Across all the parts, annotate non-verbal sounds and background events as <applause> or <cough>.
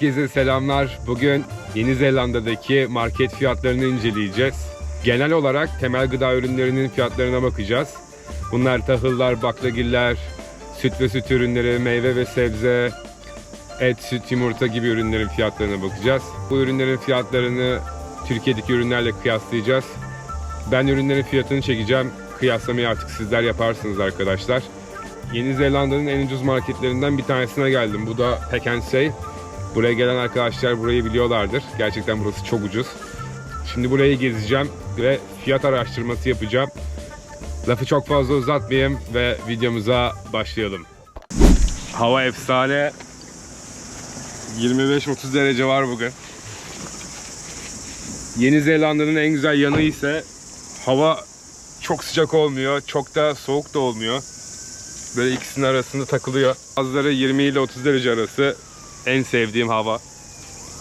Herkese selamlar. Bugün Yeni Zelanda'daki market fiyatlarını inceleyeceğiz. Genel olarak temel gıda ürünlerinin fiyatlarına bakacağız. Bunlar tahıllar, baklagiller, süt ve süt ürünleri, meyve ve sebze, et, süt, yumurta gibi ürünlerin fiyatlarına bakacağız. Bu ürünlerin fiyatlarını Türkiye'deki ürünlerle kıyaslayacağız. Ben ürünlerin fiyatını çekeceğim. Kıyaslamayı artık sizler yaparsınız arkadaşlar. Yeni Zelanda'nın en ucuz marketlerinden bir tanesine geldim. Bu da Say. Buraya gelen arkadaşlar burayı biliyorlardır. Gerçekten burası çok ucuz. Şimdi burayı gezeceğim ve fiyat araştırması yapacağım. Lafı çok fazla uzatmayayım ve videomuza başlayalım. Hava efsane. 25-30 derece var bugün. Yeni Zelanda'nın en güzel yanı ise hava çok sıcak olmuyor, çok da soğuk da olmuyor. Böyle ikisinin arasında takılıyor. Bazıları 20 ile 30 derece arası en sevdiğim hava.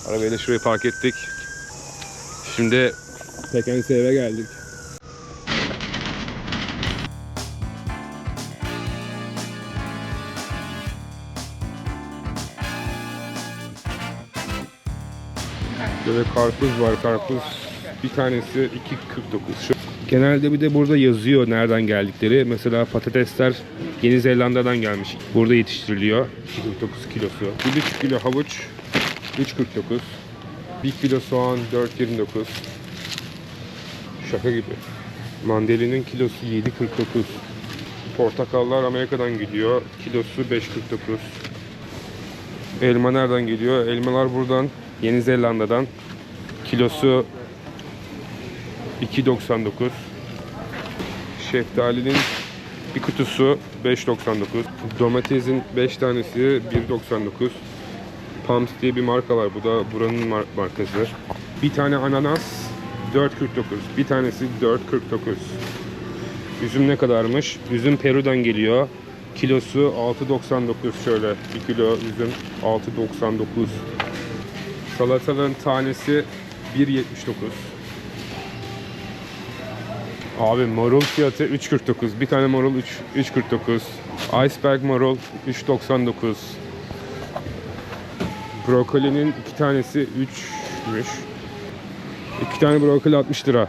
Arabayı da şuraya park ettik. Şimdi Pekense eve geldik. Böyle karpuz var. Karpuz bir tanesi 2.49. Genelde bir de burada yazıyor nereden geldikleri. Mesela patatesler Yeni Zelanda'dan gelmiş. Burada yetiştiriliyor. 2.49 kilosu. 1,5 kilo havuç 3.49. 1 kilo soğan 4.29. Şaka gibi. Mandalinin kilosu 7.49. Portakallar Amerika'dan geliyor. Kilosu 5.49. Elma nereden geliyor? Elmalar buradan. Yeni Zelanda'dan. Kilosu 2.99. Şeftalinin bir kutusu 5.99. Domatesin 5 tanesi 1.99. Pams diye bir marka var. Bu da buranın mar- markası. Bir tane ananas 4.49. Bir tanesi 4.49. Üzüm ne kadarmış? Üzüm Peru'dan geliyor. Kilosu 6.99 şöyle. 1 kilo üzüm 6.99. Salatalığın tanesi 1.79. Abi marul fiyatı 3.49. Bir tane marul 3 3.49. Iceberg marul 3.99. Brokolinin iki tanesi 3'müş. İki tane brokoli 60 lira.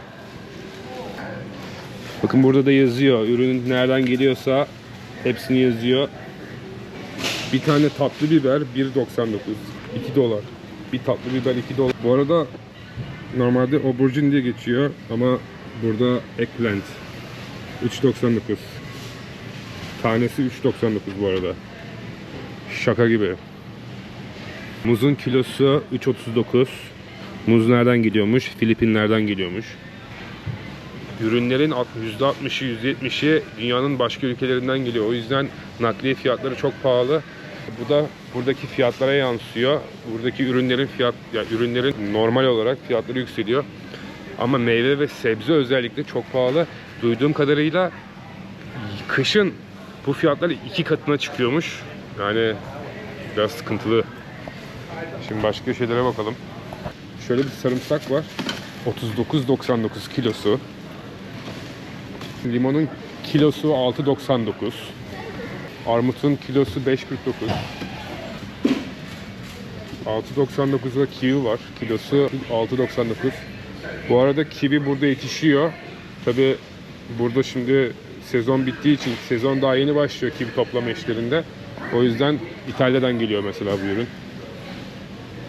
Bakın burada da yazıyor. Ürün nereden geliyorsa hepsini yazıyor. Bir tane tatlı biber 1.99. 2 dolar. Bir tatlı biber 2 dolar. Bu arada normalde aubergine diye geçiyor ama burada eggplant 3.99. Tanesi 3.99 bu arada. Şaka gibi. Muzun kilosu 3.39. Muz nereden geliyormuş? Filipinlerden geliyormuş. Ürünlerin %60'ı %70'i dünyanın başka ülkelerinden geliyor. O yüzden nakliye fiyatları çok pahalı. Bu da buradaki fiyatlara yansıyor. Buradaki ürünlerin fiyat ya ürünlerin normal olarak fiyatları yükseliyor. Ama meyve ve sebze özellikle çok pahalı. Duyduğum kadarıyla kışın bu fiyatlar iki katına çıkıyormuş. Yani biraz sıkıntılı. Şimdi başka şeylere bakalım. Şöyle bir sarımsak var. 39.99 kilosu. Limonun kilosu 6.99. Armutun kilosu 5.49. 6.99'da kivi var. Kilosu 6.99. Bu arada kivi burada yetişiyor. Tabi burada şimdi sezon bittiği için sezon daha yeni başlıyor kivi toplama işlerinde. O yüzden İtalya'dan geliyor mesela bu ürün.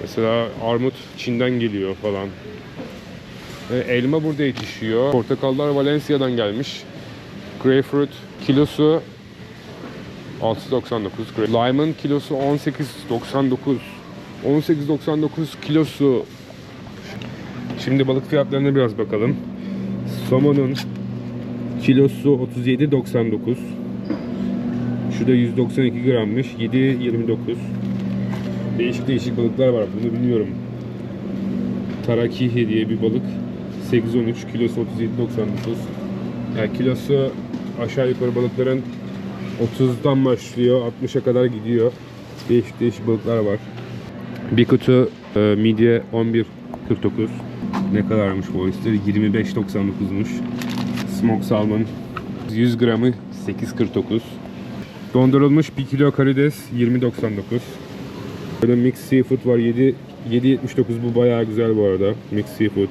Mesela armut Çin'den geliyor falan. Elma burada yetişiyor. Portakallar Valencia'dan gelmiş. Greyfruit kilosu 6.99. Lime'ın kilosu 18.99. 18.99 kilosu. Şimdi balık fiyatlarına biraz bakalım. Somonun kilosu 37.99. Şu da 192 grammış. 7.29. Değişik değişik balıklar var. Bunu bilmiyorum. Tarakihi diye bir balık. 8.13 kilosu 37.99. Yani kilosu aşağı yukarı balıkların 30'dan başlıyor 60'a kadar gidiyor. Değişik değişik balıklar var. Bir kutu e, midye 11.49. Ne kadarmış bu oyster? 25.99'muş. Smoked salmon 100 gramı 8.49. Dondurulmuş 1 kilo karides 20.99. Böyle mix seafood var. 7 7.79 bu bayağı güzel bu arada. Mix seafood.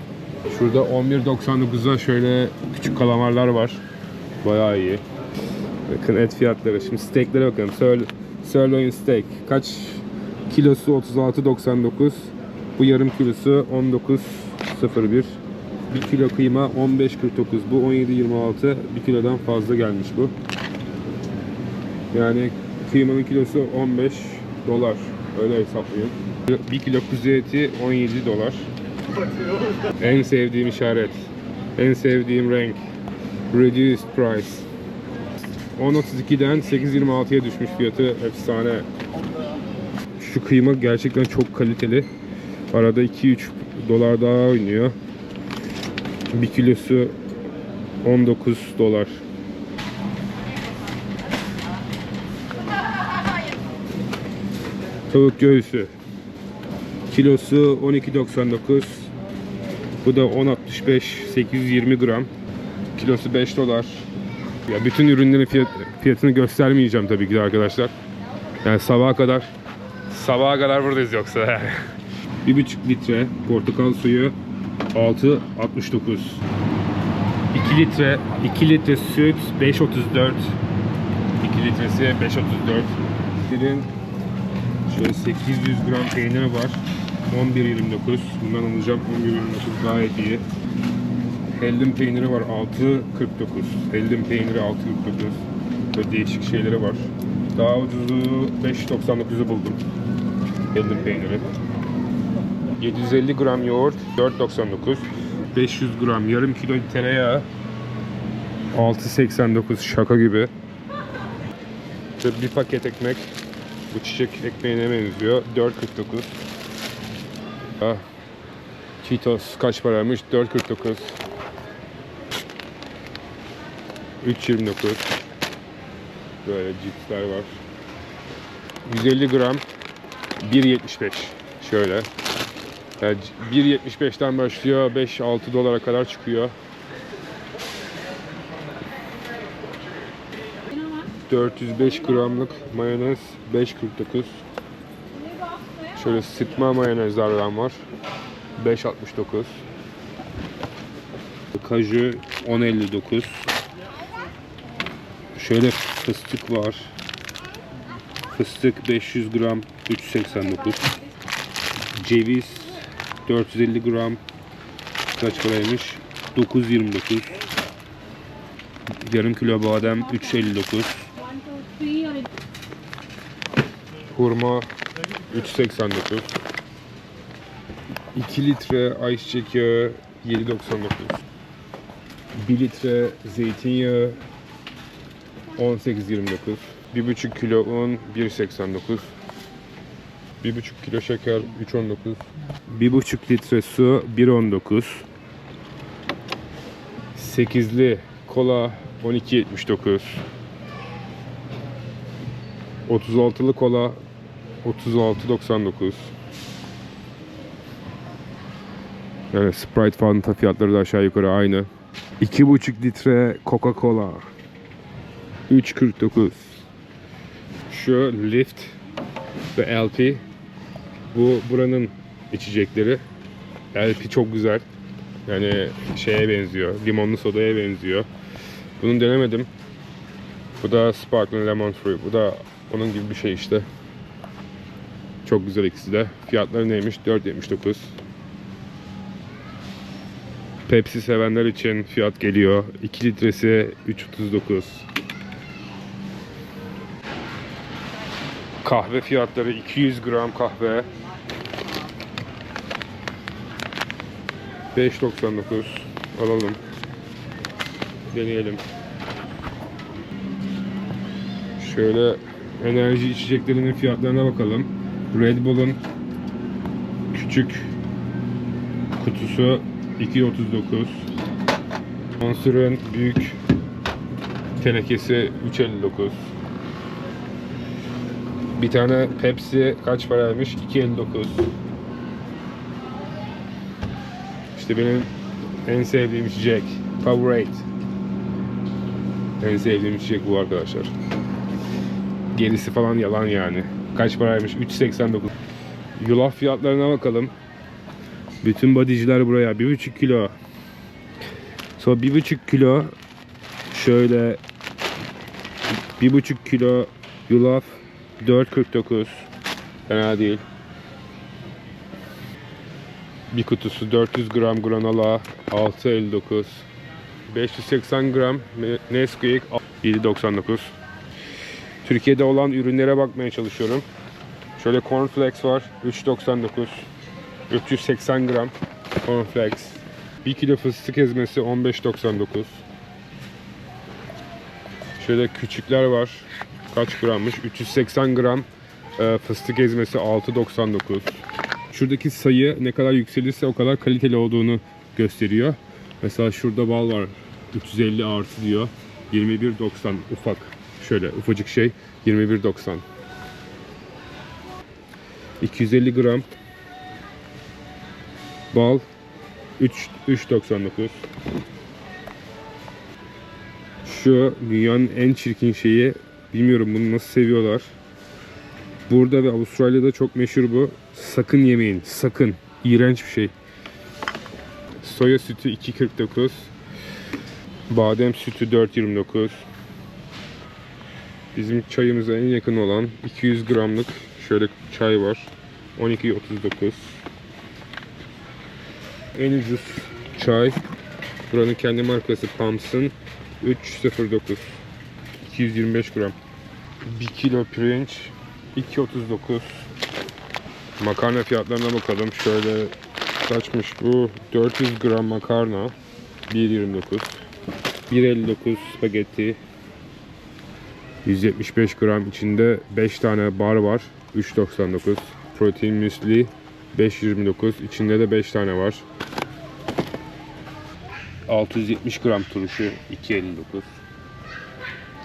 Şurada 11.99'a şöyle küçük kalamarlar var. Bayağı iyi. Bakın et fiyatları. Şimdi steaklere bakalım. Sir, sirloin steak. Kaç kilosu 36.99. Bu yarım kilosu 19.01. 1 kilo kıyma 15.49. Bu 17.26. 1 kilodan fazla gelmiş bu. Yani kıymanın kilosu 15 dolar. Öyle hesaplayın. 1 kilo kuzu eti 17 dolar. En sevdiğim işaret. En sevdiğim renk. Reduced price. 10.32'den 8.26'ya düşmüş fiyatı. Efsane. Şu kıyma gerçekten çok kaliteli. Arada 2-3 dolar daha oynuyor. 1 kilosu 19 dolar. Tavuk göğsü. Kilosu 12.99. Bu da 10.65 820 gram. Kilosu 5 dolar. Ya bütün ürünlerin fiyat, fiyatını göstermeyeceğim tabii ki de arkadaşlar. Yani sabaha kadar sabaha kadar buradayız yoksa. <laughs> 1,5 litre portakal suyu 6.69. 2 litre 2 litre süt 5.34. 2 litresi 5.34. Dilin şöyle 800 gram peyniri var. 11.29. Bundan alacağım 11.29 gayet iyi. Hellim peyniri var 6.49. Hellim peyniri 6.49. Böyle değişik şeyleri var. Daha ucuzu 5.99'u buldum. Hellim peyniri. 750 gram yoğurt 4.99. 500 gram yarım kilo tereyağı 6.89 şaka gibi. Bir paket ekmek bu çiçek ekmeğine benziyor. 4.49. Ah, Cheetos kaç paraymış? 4.49. 3.29. Böyle cipsler var. 150 gram 1.75. Şöyle. Yani 1.75'ten başlıyor 5-6 dolara kadar çıkıyor. 405 gramlık mayonez 5.49. Şöyle sıkma mayonezlerden var. 5.69. Kaju 10.59. Şöyle fıstık var. Fıstık 500 gram 3.89. Ceviz 450 gram kaç paraymış? 9.29. Yarım kilo badem 3.59. Hurma 3.89. 2 litre ayçiçek yağı 7.99. 1 litre zeytinyağı 18.29. 1,5 kilo un 1.89. 1,5 kilo şeker 3.19. 1,5 litre su 1.19. 8'li kola 12.79. 36'lı kola 36.99. Yani Sprite Fanta fiyatları da aşağı yukarı aynı. 2,5 litre Coca-Cola 3.49. Şu Lift ve LP bu buranın içecekleri. LP çok güzel. Yani şeye benziyor. Limonlu sodaya benziyor. Bunu denemedim. Bu da Sparkling Lemon Free. Bu da onun gibi bir şey işte. Çok güzel ikisi de. Fiyatları neymiş? 4.79. Pepsi sevenler için fiyat geliyor. 2 litresi 3.39. Kahve fiyatları 200 gram kahve 5.99 alalım. Deneyelim. Şöyle enerji içeceklerinin fiyatlarına bakalım. Red Bull'un küçük kutusu 2.39. Monster'ın büyük tenekesi 3.59. Bir tane Pepsi kaç paraymış? 2.59. İşte benim en sevdiğim içecek. Powerade. En sevdiğim içecek bu arkadaşlar. Gerisi falan yalan yani. Kaç paraymış? 3.89. Yulaf fiyatlarına bakalım. Bütün bodyciler buraya. 1,5 kilo. Sonra 1,5 kilo şöyle 1,5 kilo yulaf 4.49 fena değil. Bir kutusu 400 gram granola 6.59 580 gram Nesquik 7.99 Türkiye'de olan ürünlere bakmaya çalışıyorum. Şöyle cornflakes var 3.99 380 gram cornflakes. 1 kilo fıstık ezmesi 15.99 Şöyle küçükler var. Kaç grammış? 380 gram e, fıstık ezmesi 6.99 Şuradaki sayı ne kadar yükselirse o kadar kaliteli olduğunu gösteriyor. Mesela şurada bal var. 350 artı diyor. 21.90 ufak. Şöyle ufacık şey 21.90 250 gram bal 3 3.99 Şu dünyanın en çirkin şeyi bilmiyorum bunu nasıl seviyorlar. Burada ve Avustralya'da çok meşhur bu. Sakın yemeyin. Sakın. İğrenç bir şey. Soya sütü 2.49. Badem sütü 4.29. Bizim çayımıza en yakın olan 200 gramlık şöyle çay var. 12.39. En ucuz çay. Buranın kendi markası Pumps'ın 3.09. 225 gram. 1 kilo pirinç 2.39. Makarna fiyatlarına bakalım. Şöyle kaçmış bu? 400 gram makarna 1.29. 1.59 spagetti 175 gram içinde 5 tane bar var 3.99 protein müsli 5.29 içinde de 5 tane var 670 gram turşu 2.59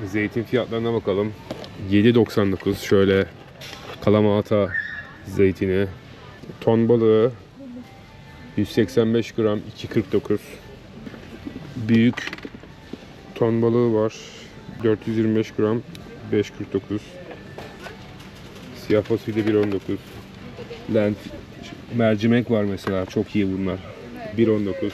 Zeytin fiyatlarına bakalım. 7.99 şöyle kalamata zeytini. Ton balığı 185 gram 2.49 büyük ton balığı var 425 gram 5.49 siyah fasulye 1.19 lent mercimek var mesela çok iyi bunlar. 1.19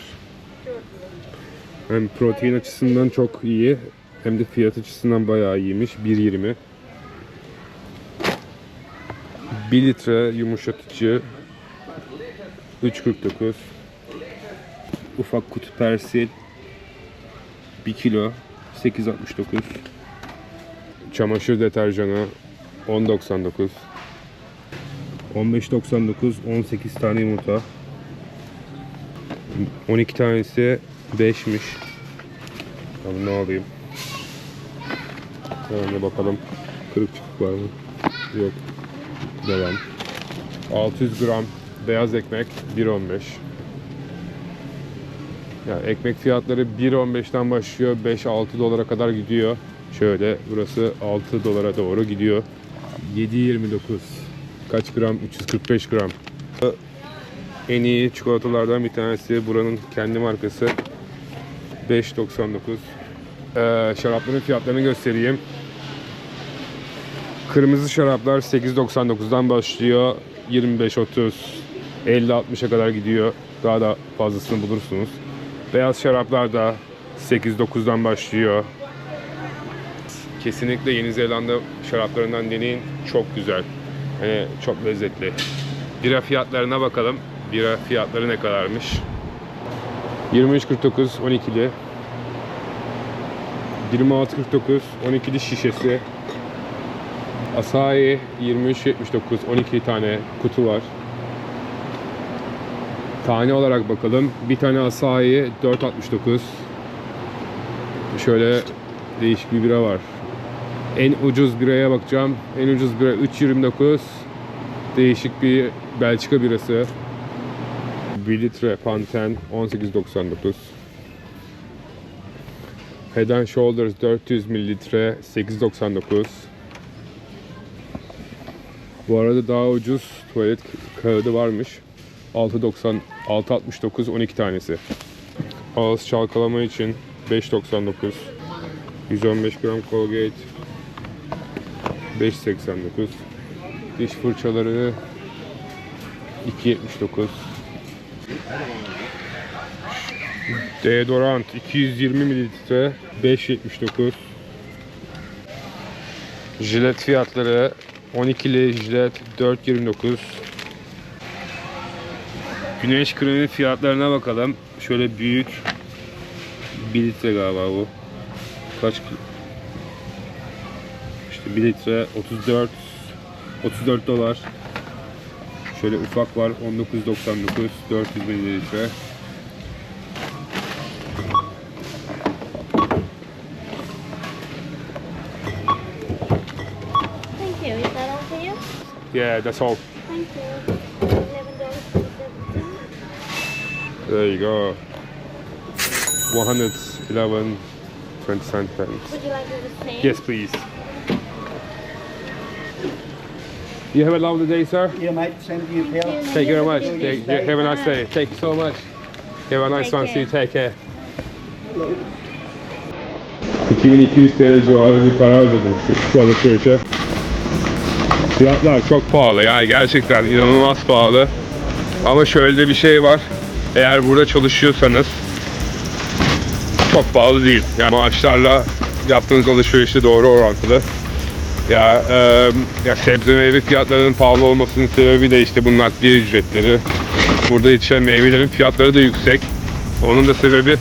hem protein açısından çok iyi hem de fiyat açısından bayağı iyiymiş. 1.20 1 litre yumuşatıcı 3.49 ufak kutu persil 1 kilo 8.69 çamaşır deterjanı 10.99 15.99 18 tane yumurta. 12 tanesi 5'miş Tamam ne alayım. Hemen bakalım. Kırık çıkık var mı? Yok. Devam. 600 gram beyaz ekmek 1.15 ya ekmek fiyatları 1.15'ten başlıyor. 5-6 dolara kadar gidiyor. Şöyle burası 6 dolara doğru gidiyor. 7.29 kaç gram? 345 gram. En iyi çikolatalardan bir tanesi. Buranın kendi markası 5.99 ee, şarapların fiyatlarını göstereyim. Kırmızı şaraplar 8.99'dan başlıyor. 25-30 50-60'a kadar gidiyor. Daha da fazlasını bulursunuz. Beyaz şaraplar da 8-9'dan başlıyor. Kesinlikle Yeni Zelanda şaraplarından deneyin. Çok güzel. Yani çok lezzetli. Bira fiyatlarına bakalım. Bira fiyatları ne kadarmış? 23.49 12'li. 26.49 12'li şişesi. Asahi 23.79 12 tane kutu var. Tane olarak bakalım. Bir tane Asahi 4.69. Şöyle değişik bir bira var. En ucuz biraya bakacağım. En ucuz bira 3.29. Değişik bir Belçika birası. 1 litre Panten 18.99. Head and Shoulders 400 mililitre 8.99. Bu arada daha ucuz tuvalet kağıdı varmış. 6.90 6.69 12 tanesi. Ağız çalkalama için 5.99. 115 gram Colgate 5.89. Diş fırçaları 2.79 Deodorant 220 mililitre 5.79 Jilet fiyatları 12'li jilet 4.29 Güneş kremi fiyatlarına bakalım. Şöyle büyük 1 litre galiba bu. Kaç İşte 1 litre 34 34 dolar. Şöyle ufak var 19.99 400 mililitre. Thank you. Is that all for you? Yeah, that's all. Thank you. Eleven dollars for seventeen. There you go. 111 20 cents. Would you like to do the same? Yes, please. You have a lovely day, sir. Yeah, mate, same to you, pal. Thank you very much. Thank yeah, have a nice day. Thank you so much. Have a nice Take one. care. See you. Take care. 2200 TL civarı bir para ödedim şu alışverişe. Fiyatlar çok pahalı ya gerçekten inanılmaz pahalı. Ama şöyle de bir şey var. Eğer burada çalışıyorsanız çok pahalı değil. Yani maaşlarla yaptığınız alışverişle doğru orantılı. Ya, e, ya sebze meyve fiyatlarının pahalı olmasının sebebi de işte bu nakliye ücretleri. Burada yetişen meyvelerin fiyatları da yüksek. Onun da sebebi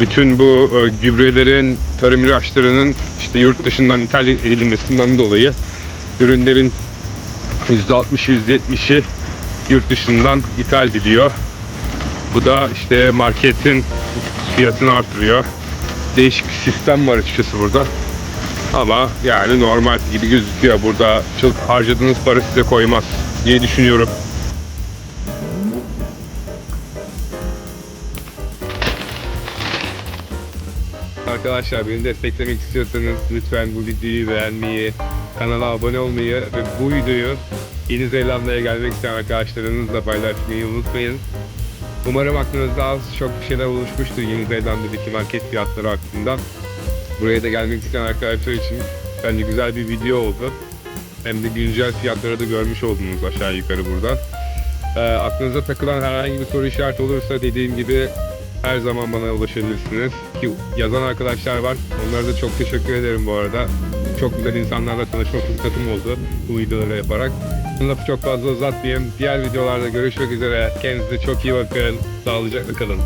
bütün bu e, gübrelerin, tarım ilaçlarının işte yurt dışından ithal edilmesinden dolayı ürünlerin %60-%70'i yurt dışından ithal ediliyor. Bu da işte marketin fiyatını artırıyor. Değişik bir sistem var açıkçası burada. Ama yani normal gibi gözüküyor. Burada çok harcadığınız para size koymaz diye düşünüyorum. Arkadaşlar beni desteklemek istiyorsanız lütfen bu videoyu beğenmeyi, kanala abone olmayı ve bu videoyu Yeni Zelanda'ya gelmek isteyen arkadaşlarınızla paylaşmayı unutmayın. Umarım aklınızda az çok bir şeyler oluşmuştur Yeni Zelanda'daki market fiyatları hakkında. Buraya da gelmek isteyen arkadaşlar için bence güzel bir video oldu. Hem de güncel fiyatları da görmüş oldunuz aşağı yukarı buradan. Ee, aklınıza takılan herhangi bir soru işareti olursa dediğim gibi her zaman bana ulaşabilirsiniz. Ki yazan arkadaşlar var. Onlara da çok teşekkür ederim bu arada. Çok güzel insanlarla tanışma fırsatım oldu bu videoları yaparak. Lafı çok fazla uzatmayayım. Diğer videolarda görüşmek üzere. Kendinize çok iyi bakın. Sağlıcakla kalın.